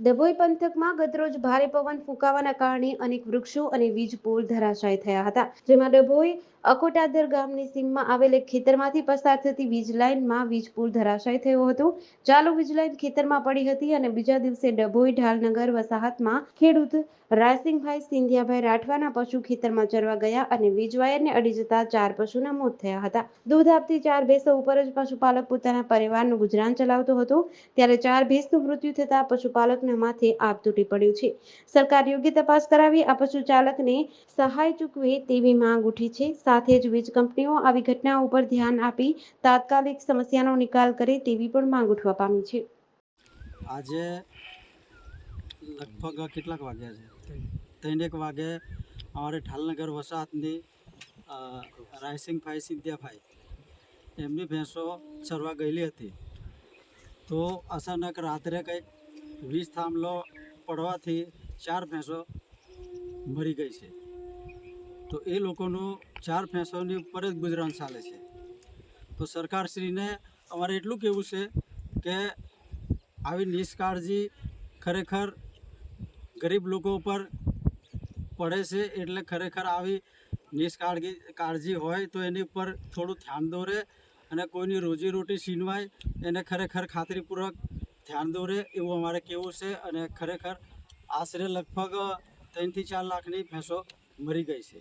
ડભોઈ પંથકમાં ગતરોજ ભારે પવન ફૂંકાવાના કારણે અનેક વૃક્ષો અને વીજ પોલ ધરાશાય થયા હતા. જેમાં ડભોઈ અકોટાદર ગામની સીમમાં આવેલ એક ખેતરમાંથી પસાર થતી વીજ લાઇનમાં વીજ પુલ ધરાશાય થયો હતો. ચાલુ વીજ લાઇન ખેતરમાં પડી હતી અને બીજા દિવસે ડભોઈ ઢાલનગર વસાહતમાં ખેડૂત રાયસિંહભાઈ સિંધિયાભાઈ રાઠવાના પશુ ખેતરમાં ચરવા ગયા અને વીજ વાયરને અડી જતા ચાર પશુના મોત થયા હતા. દૂધ આપતી ચાર ભેંસો ઉપર જ પશુપાલક પોતાના પરિવારનું ગુજરાન ચલાવતો હતો. ત્યારે ચાર ભેંસનું મૃત્યુ થતા પશુપાલકના માથે આપ તૂટી પડ્યું છે. સરકાર યોગ્ય તપાસ કરાવી આ પશુ ચાલકને સહાય ચૂકવે તેવી માંગ ઉઠી છે. સાથે જ વીજ કંપનીઓ આવી ઘટના ઉપર ધ્યાન આપી તાત્કાલિક સમસ્યાનો નિકાલ કરે તેવી પણ માંગ ઉઠવા પામી છે. આજે લગભગ કેટલાક વાગ્યા છે? ત્રણ એક વાગે અમારે ઠાલનગર વસાહતની રાયસિંગભાઈ સિંધિયાભાઈ એમની ભેંસો ચરવા ગયેલી હતી. તો અચાનક રાત્રે કંઈક વીજ થાંભલો પડવાથી ચાર ભેંસો મરી ગઈ છે. તો એ લોકોનું ચાર ભેંસોની ઉપર જ ગુજરાન ચાલે છે. તો સરકારશ્રીને અમારે એટલું કહેવું છે કે આવી નિષ્કાળજી ખરેખર ગરીબ લોકો ઉપર પડે છે એટલે ખરેખર આવી નિષ્કાળજી કાળજી હોય તો એની ઉપર થોડું ધ્યાન દોરે અને કોઈની રોજીરોટી છીનવાય એને ખરેખર ખાતરીપૂર્વક ધ્યાન દોરે એવું અમારે કહેવું છે અને ખરેખર આશરે લગભગ ત્રણથી ચાર લાખની ભેંસો મરી ગઈ છે.